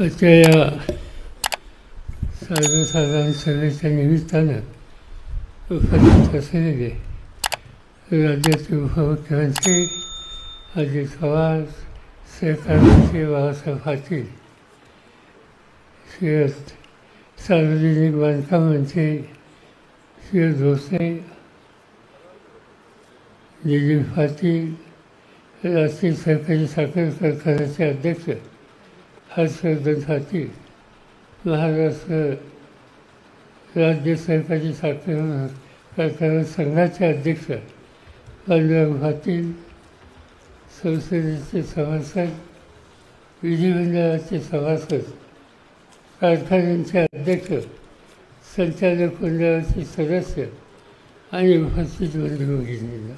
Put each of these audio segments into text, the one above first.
आजच्या या सर्वसाधारण सभेच्या निमित्तानं उपस्थित असलेले राज्याचे उपमुख्यमंत्री अजित पवार सहकार मंत्री बाळासाहेब पाटील श्री सार्वजनिक बांधकाम मंत्री श्री भोसले दिलीप पाटील राष्ट्रीय सहकारी साखर कारखान्याचे अध्यक्ष हर्षवर्धनसाठी महाराष्ट्र राज्य सहकारी साखर कारखाना संघाचे अध्यक्ष पांडुरंग पाटील संसदेचे सभासद विधिमंडळाचे सभासद कारखान्यांचे अध्यक्ष संचालक मंडळाचे सदस्य आणि उपस्थित बंधू भगिनींना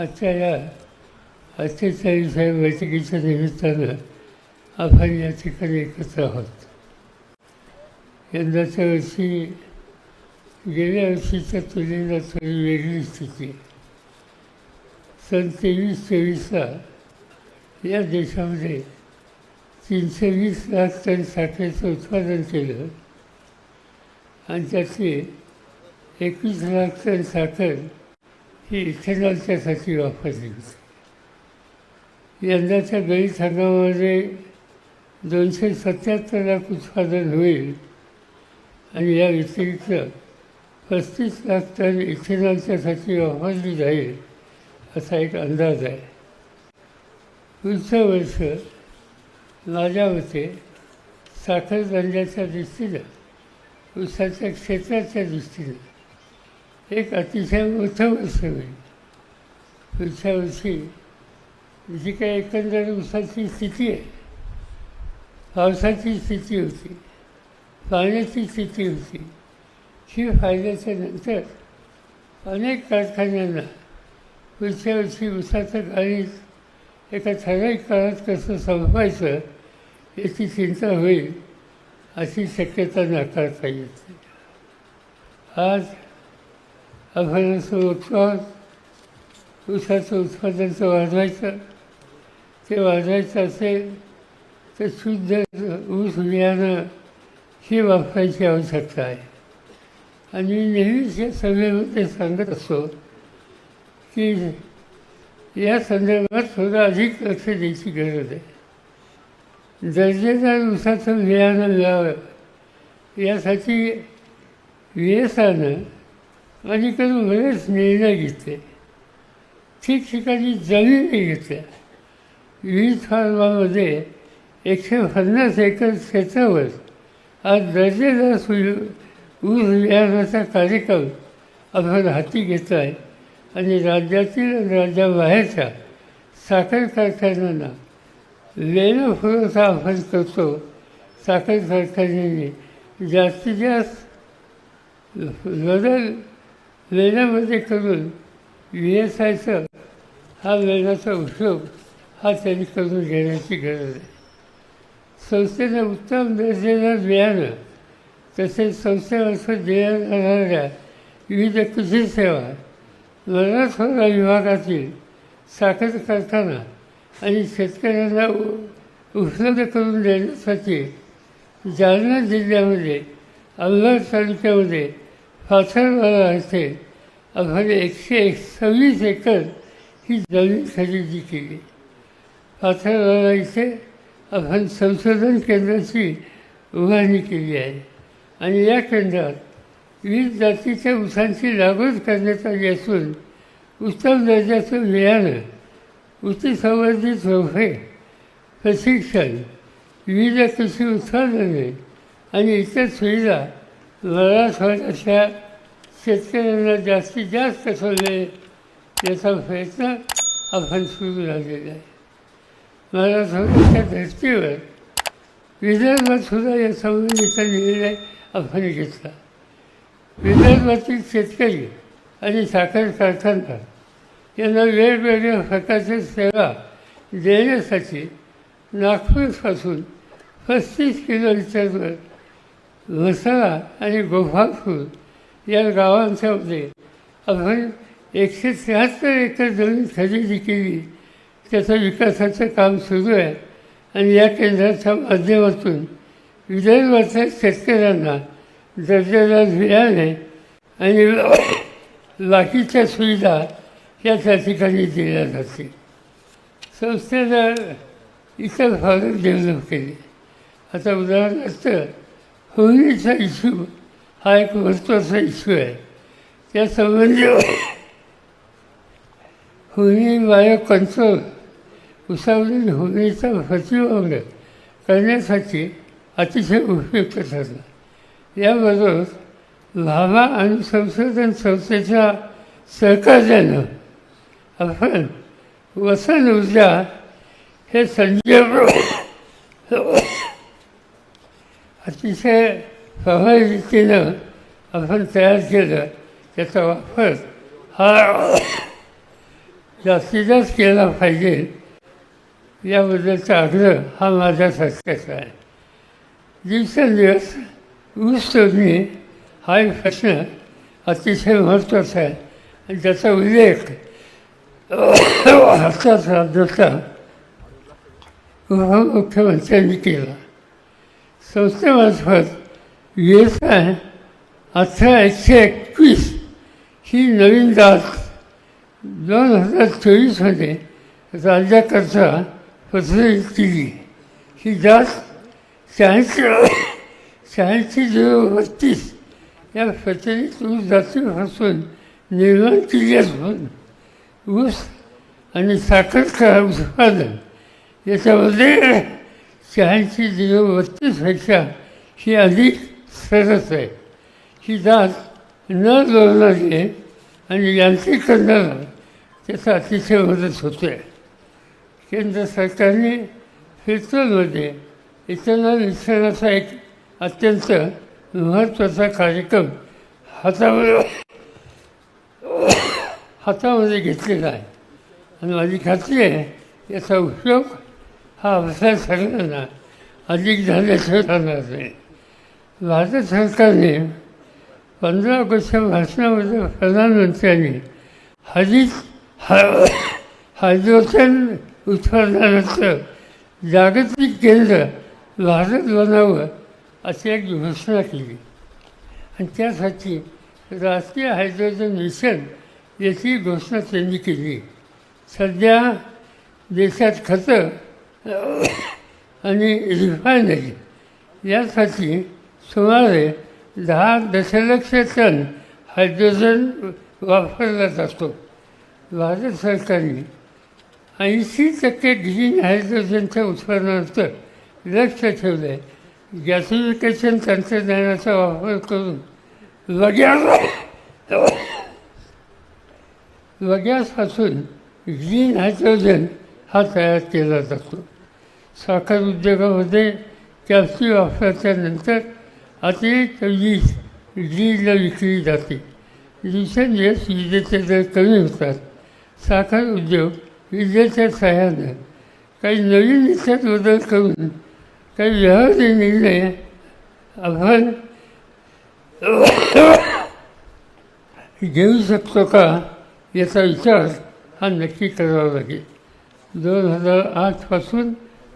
आजच्या या अठ्ठेचाळीसाव्या बैठकीच्या निमित्तानं आपण या ठिकाणी एकत्र आहोत यंदाच्या वर्षी गेल्या वर्षीच्या तुलनेला थोडी वेगळी स्थिती. सन तेवीस तेवीसला या देशामध्ये तीनशे वीस लाख टन साखरेचं उत्पादन केलं आणि त्यातली एकवीस लाख टन साखर ही इथेनॉलच्यासाठी वापरली होती. यंदाच्या गळीत हंगामामध्ये दोनशे सत्याहत्तर लाख उत्पादन होईल. आणि या व्यतिरिक्त पस्तीस लाख टन इथेनॉलच्यासाठी वापरली जाईल असा एक अंदाज आहे. पुढचं वर्ष माझ्या मते साखर धंद्याच्या दृष्टीनं ऊसाच्या क्षेत्राच्या दृष्टीनं एक अतिशय मोठं वर्ष होईल. पुढच्या वर्षी जी काही एकंदर ऊसाची स्थिती आहे पावसाची स्थिती होती पाण्याची स्थिती होती ही फायद्याच्या नंतर अनेक कारखान्यांना पुढच्या वर्षी ऊसाचं गाळीत एका ठराविक काळात कसं संपवायचं याची चिंता होईल अशी शक्यता नाकारता येत नाही. आज आपण असं बघतो ऊसाचं उत्पादन तर वाढवायचं ते वाढवायचं असेल तर शुद्ध ऊस बियाणं ही वापरायची आवश्यकता आहे. आणि मी नेहमीच या सभेमध्ये सांगत असतो की या संदर्भात थोडं अधिक लक्ष द्यायची गरज आहे. दर्जेदार ऊसाचं बियाणं मिळावं यासाठी व्यसानं अलीकडून बरेच निर्णय घेतले. ठिकठिकाणी जमिनी घेतल्या. विविध फार्मामध्ये एकशे पन्नास एकर क्षेत्रावर आज दर्जेदार सुय ऊस बियाणाचा कार्यक्रम आपण हाती घेतला आहे. आणि राज्यातील आणि राज्याबाहेरच्या साखर कारखान्यांना लेणं पुरवठा आपण करतो. साखर कारखान्यांनी जास्तीत जास्त बदल लेण्यामध्ये करून व्ही एस आयचा हा लेण्याचा उपयोग हा त्यांनी करून घेण्याची गरज आहे. संस्थेनं उत्तम दर्जेदार बियाणं तसेच संस्थेमार्फत देण्यात जाणाऱ्या विविध कृषी सेवा मराठवाडा विभागातील साखर करताना आणि शेतकऱ्यांना उपलब्ध करून देण्यासाठी जालना जिल्ह्यामध्ये अल्हार तालुक्यामध्ये पाथरवाडा येथे आम्हाला एकशे एक सव्वीस एकर ही जमीन खरेदी केली. पाथरवाडा इथे आपण संशोधन केंद्राची उभारणी केली आहे. आणि या केंद्रात विविध जातीच्या ऊसांची लागवड करण्यात आली असून उत्तम दर्जाचं बियाणं उच्च संवर्धित प्रशिक्षण विविध कृषी उत्पादने आणि इतर सुविधा मराठवाड्याच्या शेतकऱ्यांना जास्तीत जास्त सोडले याचा प्रयत्न आपण सुरू झालेला आहे. मराठवाड्याच्या धर्तीवर विदर्भात सुद्धा या संबंधीचा निर्णय आपण घेतला. विदर्भातील शेतकरी आणि साखर कारखानदार यांना वेगवेगळ्या प्रकारच्या सेवा देण्यासाठी नागपूरपासून पस्तीस किलोमीटरवर वसळा आणि गोपाळपूर या गावांच्यामध्ये आपण एकशे त्र्याहत्तर एकर जमीन खरेदी केली. त्याचं विकासाचं काम सुरू आहे. आणि या केंद्राच्या माध्यमातून विदर्भाच्या शेतकऱ्यांना दर्जेदार बियाणे आणि बाकीच्या सुविधा या त्या ठिकाणी दिल्या जातील. संस्थेनं इतर भागात डेव्हलप केले. आता उदाहरणार्थ होळीचा इश्यू हा एक महत्त्वाचा इश्यू आहे. त्यासंबंधी होळी बायो कंट्रोल उसावरील होण्याचा प्रतिबंध करण्यासाठी अतिशय उपयुक्त ठरला. याबरोबर भाभा आणि संशोधन संस्थेच्या सहकार्यानं आपण वसन ऊर्जा हे संजय अतिशय प्रभावी रीतीनं आपण तयार केलं. त्याचा वापर हा जास्तीत जास्त केला पाहिजे. याबद्दलचा आग्रह हा माझा सत्याचा आहे. दिवसेंदिवस ऊस तोडणी हा एक प्रश्न अतिशय महत्त्वाचा आहे. आणि त्याचा उल्लेख आताच राज्याचा उपमुख्यमंत्र्यांनी केला. संस्थेमार्फत व्यवसाय अठरा एकशे एकवीस ही नवीन दात दोन हजार चोवीसमध्ये राज्याकरता प्रचलित केली ही जात शहाऐंशी शहाऐंशी झिरो बत्तीस या प्रचलित ऊस जातीपासून निर्माण केली असून ऊस आणि साखर उत्पादन याच्यामध्ये शहाऐंशी झिरो बत्तीसपेक्षा ही अधिक सरस आहे. ही जात न जोडणारी आणि यांत्रिक करणारा त्याचा अतिशय मदत होते. केंद्र सरकारने पेट्रोलमध्ये इथेनॉल मिश्रणाचा एक अत्यंत महत्त्वाचा कार्यक्रम हातामध्ये हातामध्ये घेतलेला आहे. आणि माझी खात्री आहे याचा उपयोग हा अभ्यास सगळ्यांना अधिक झाल्याशिवाय राहणार नाही. भारत सरकारने पंधरा ऑगस्टच्या भाषणामध्ये प्रधानमंत्र्यांनी हरित हा हायड्रोजन उत्पादनाचं जागतिक केंद्र भारत बनावं अशी एक घोषणा केली. आणि त्यासाठी राष्ट्रीय हायड्रोजन मिशन याची घोषणा त्यांनी केली. सध्या देशात खतं आणि रिफायनरी यासाठी सुमारे दहा दशलक्ष टन हायड्रोजन वापरला जातो भारत सरकारने ऐंशी टक्के ग्रीन हायड्रोजनच्या उत्पादनाचं लक्ष ठेवलं. आहे गॅसिफिकेशन तंत्रज्ञानाचा वापर करून वग्या वग्यापासून ग्रीन हायड्रोजन हा तयार केला जातो. साखर उद्योगामध्ये कॅप्सी वापरल्यानंतर अतिरिक्त वीज ग्रीनला विकली जाते. दिवसेंदिवस विजेचे दर कमी होतात. साखर उद्योग विजेच्या सहाय्यानं काही नवीन याच्यात बदल करून काही व्यवहारी निर्णय आपण घेऊ शकतो का याचा विचार हा नक्की करावा लागेल. दोन हजार आठपासून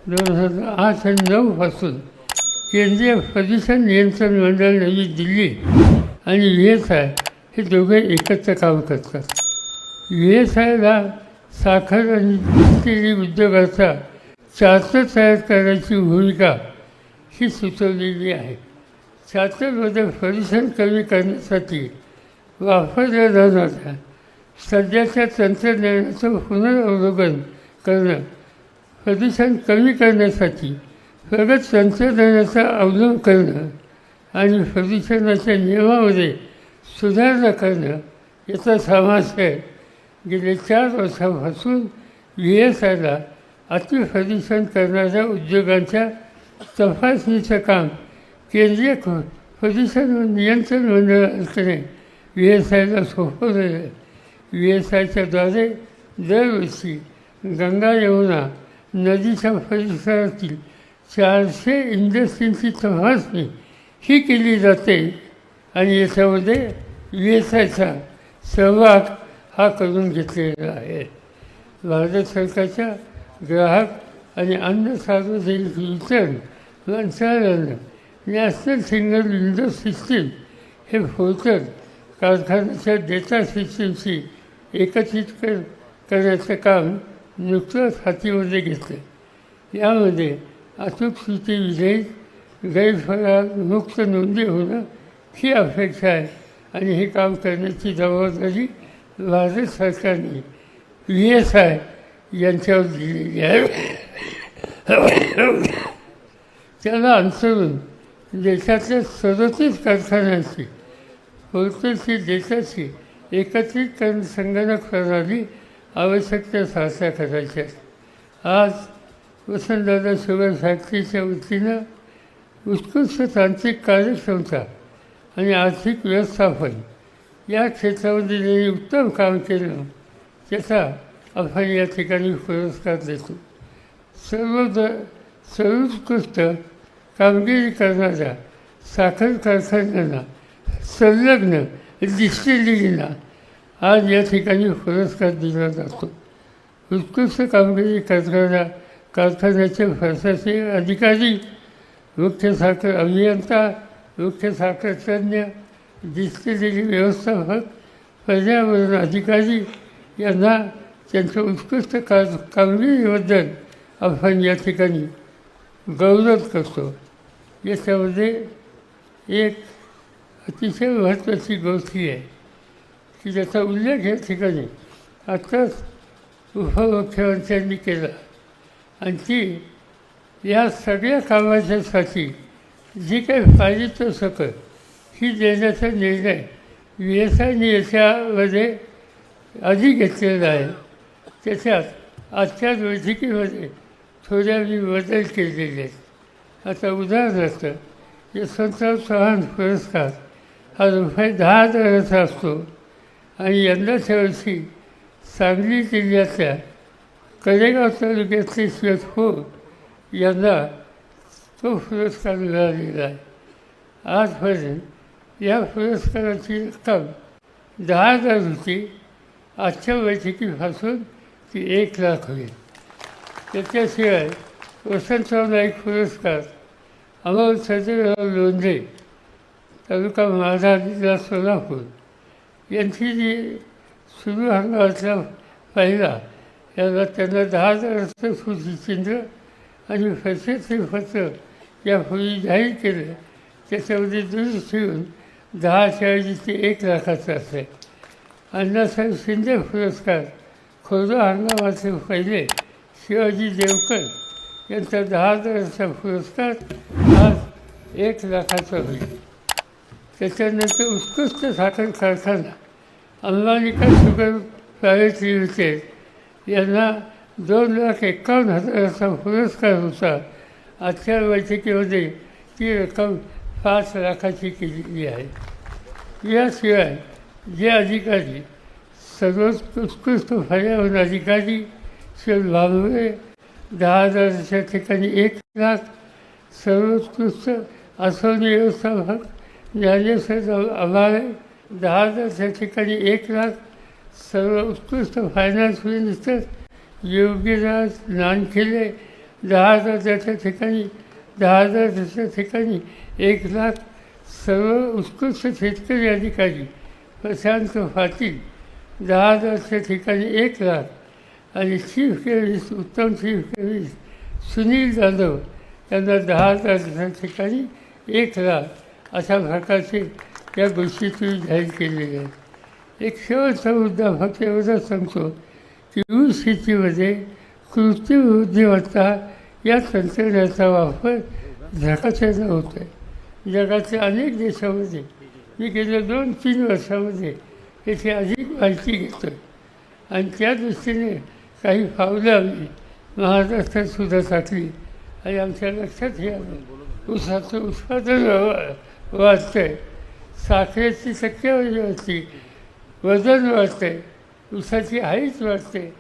दोन हजार आठ आणि नऊपासून केंद्रीय प्रदूषण नियंत्रण मंडळ नवी दिल्ली आणि व्ही एस आय हे दोघे एकत्र काम करतात. व्ही एस आयला साखर आणि दुसरी उद्योगाचा चार्टर तयार करण्याची भूमिका ही सुचवलेली आहे. चार्टरमध्ये प्रदूषण कमी करण्यासाठी वापरल्या जाणाऱ्या सध्याच्या तंत्रज्ञानाचं पुनरावलोकन करणं प्रदूषण कमी करण्यासाठी प्रगत तंत्रज्ञानाचा अवलंब करणं आणि प्रदूषणाच्या नियमामध्ये सुधारणा करणं याचा समावेश आहे. गेले चार वर्षापासून व्ही एस आयला अतिप्रदूषण करणाऱ्या उद्योगांच्या तपासणीचं काम केंद्रीय क- प्रदूषण नियंत्रण मंडळाकडे व्ही एस आयला सोपवलेलं आहे व्ही एस आयच्याद्वारे दरवर्षी गंगा यमुना नदीच्या परिसरातील चारशे इंडस्ट्रींची तपासणी ही केली जाते आणि याच्यामध्ये व्ही एस आयचा सहभाग हा करून घेतलेला आहे. भारत सरकारच्या ग्राहक आणि अन्न सार्वजनिक वितरण मंत्रालयानं नॅशनल सिंगल विंडो सिस्टीम हे पोर्टल कारखान्याच्या डेटा सिस्टीमशी एकत्रित कर करण्याचं काम नुकतंच हातीमध्ये घेतलं. यामध्ये अचूक सूची विधेयक गैरफरार मुक्त नोंदी होणं ही अपेक्षा आहे आणि हे काम करण्याची जबाबदारी भारत सरकारने व्ही एस आय यांच्यावर दिलेली आहे त्याला अनुसरून देशातल्या सदतीस कारखान्यांची पोर्टलची डेटाची एकत्रितकरण संगणक प्रणाली आवश्यकता साध्या करायच्या आज वसंतदादा शुगर फॅक्टरीच्या वतीनं उत्कृष्ट तांत्रिक कार्यक्षमता आणि आर्थिक व्यवस्थापन या क्षेत्रामध्ये ज्यांनी उत्तम काम केलं त्याचा आपण या ठिकाणी पुरस्कार देतो. सर्व द सर्वोत्कृष्ट कामगिरी करणाऱ्या साखर कारखान्यांना संलग्न डिस्टिलरीना आज या ठिकाणी पुरस्कार दिला जातो. उत्कृष्ट कामगिरी करणाऱ्या कारखान्याचे प्रशासकीय अधिकारी मुख्य साखर अभियंता मुख्य साखर तज्ज्ञ डिस्टिलरी व्यवस्थापक पर्यावरण अधिकारी यांना त्यांच्या उत्कृष्ट का कामगिरीबद्दल आपण या ठिकाणी गौरव करतो. याच्यामध्ये एक अतिशय महत्त्वाची गोष्ट आहे की ज्याचा उल्लेख या ठिकाणी आत्ताच उपमुख्यमंत्र्यांनी केला. आणि ती या सगळ्या कामाच्यासाठी जी काही पारितोषिकं ही देण्याचा निर्णय व्ही एस आयने याच्यामध्ये आधी घेतलेला आहे. त्याच्यात आजच्या बैठकीमध्ये थोड्या मी बदल केलेले आहेत. आता उदाहरणार्थ यशवंतराव चव्हाण पुरस्कार हा रुपये दहा हजाराचा असतो आणि यंदाच्या वर्षी सांगली जिल्ह्यातल्या कडेगाव तालुक्यातले श्वेतपूर यांना तो पुरस्कार मिळालेला आहे. आजपर्यंत या पुरस्काराची रक्कम दहा हजार होती आजच्या बैठकीपासून ती एक लाख होईल. त्याच्याशिवाय वसंतराव नाईक पुरस्कार अमोल सजयराव लोंढे तालुका माझा जिल्हा सोलापूर यांची जी सुरू हंगामातला पहिला याला त्यांना दहा हजाराचं स्मृतिचिन्ह आणि प्रशस्ती पत्र यापूर्वी जाहीर केलं त्याच्यामध्ये दुरुस्त येऊन दहा ऐवजी ते एक लाखाचं असेल अण्णासाहेब शिंदे पुरस्कार खोरो हंगामाचे पहिले शिवाजी देवकर यांचा दहा हजाराचा पुरस्कार आज एक लाखाचा होईल. त्याच्यानंतर उत्कृष्ट साखर कारखाना अंबानिका शुगर प्रायव्हेट लिमिटेड यांना दोन लाख एकावन्न हजाराचा पुरस्कार होता. आजच्या बैठकीमध्ये ती रक्कम पाच लाखाची केलेली आहे. याशिवाय जे अधिकारी सर्वोत्कृष्ट उत्कृष्ट पर्यावरण अधिकारी श्री भागवले दहा हजाराच्या ठिकाणी एक लाख सर्वोत्कृष्ट आसवनी व्यवस्थापक ज्ञानेश्वर आभाळे दहा हजारच्या ठिकाणी एक लाख सर्व उत्कृष्ट फायनान्स मिनिस्टर योगीराज नानखेले दहा हजारच्या ठिकाणी दहा हजार दुसऱ्या ठिकाणी एक लाख सर्व उत्कृष्ट शेतकरी अधिकारी प्रशांत पाटील दहा हजारच्या ठिकाणी एक लाख आणि चीफ केमिस्ट उत्तम चीफ केमिस्ट सुनील जाधव यांना दहा हजारच्या ठिकाणी एक लाख अशा प्रकारचे या गोष्टी तुम्ही जाहीर केलेल्या आहेत. एक शेवटचा मुद्दा फक्त एवढा सांगतो की ऊस शेतीमध्ये कृत्रिम बुद्धिमत्ता या तंत्रज्ञानाचा वापर झकाट्याचा होतो आहे जगातल्या अनेक देशामध्ये मी गेल्या दोन तीन वर्षामध्ये याची अधिक माहिती घेतो आहे आणि त्या दृष्टीने काही पावलं आम्ही महाराष्ट्रात सुद्धा टाकली आणि आमच्या लक्षात हे आलं. ऊसाचं उत्पादन वाढतं आहे साखरेची टक्केवारी वाढते. वजन वाढतंय. ऊसाची हाईट वाढते.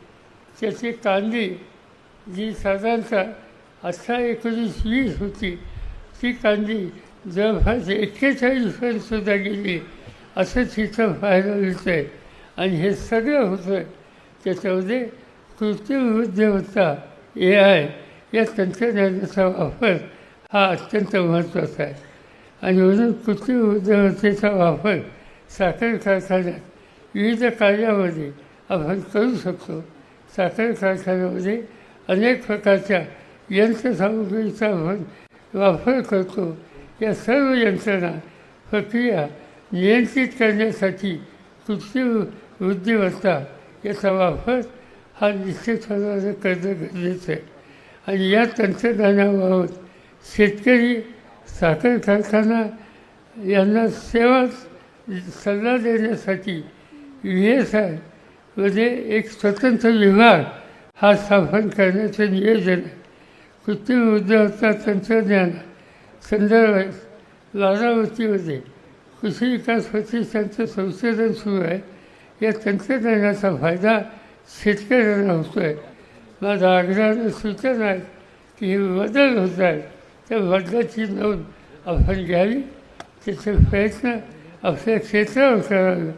त्याची कांदी जी साधारणतः अठरा एकोणीस वीस होती. ती कांदी जवळपास एक्केचाळीसपर्यंतसुद्धा गेली. असं चित्र पाहायला मिळतं आहे आणि हे सगळं होतं आहे त्याच्यामध्ये कृत्रिम बुद्धिमत्ता ए आय या तंत्रज्ञानाचा वापर हा अत्यंत महत्त्वाचा आहे. आणि म्हणून कृत्रिम बुद्धिमत्तेचा वापर साखर कारखान्यात विविध कार्यामध्ये आपण करू शकतो. साखर कारखान्यामध्ये अनेक प्रकारच्या यंत्रसामुग्रीचा आपण वापर करतो. या सर्व यंत्रणा प्रक्रिया नियंत्रित करण्यासाठी कृत्रिम वृद्धिमत्ता याचा वापर हा निश्चितपणाने करणं गरजेचं आहे. आणि या तंत्रज्ञानाबाबत शेतकरी साखर कारखाना यांना सेवा सल्ला देण्यासाठी व्ही एस आयमध्ये एक स्वतंत्र विभाग हा स्थापन करण्याचं नियोजन आहे. कृत्रिम बुद्धिमत्ता तंत्रज्ञान संदर्भात बारामतीमध्ये कृषी विकास प्रतिष्ठानचं संशोधन सुरू आहे. या तंत्रज्ञानाचा फायदा शेतकऱ्यांना होतो आहे माझा आग्रहानं सूचना आहे की हे बदल होत आहेत त्या बदलाची नोंद आपण घ्यावी. त्याचे प्रयत्न आपल्या क्षेत्रावर करावे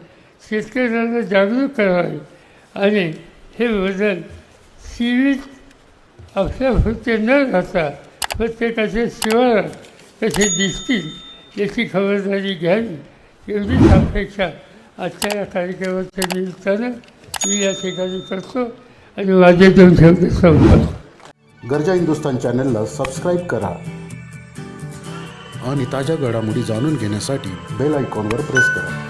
शेतकऱ्यांना जागरूक करावे. आणि हे बदल सीमित आपल्या न राहता प्रत्येकाचे शिवारात कसे दिसतील याची खबरदारी घ्यावी. एवढीच अपेक्षा आजच्या या कार्यक्रमाच्या निमित्तानं मी या ठिकाणी करतो आणि माझे दोन शब्द संपतो गरजा हिंदुस्तान चॅनलला सबस्क्राईब करा आणि ताज्या घडामोडी जाणून घेण्यासाठी बेल आयकॉनवर प्रेस करा.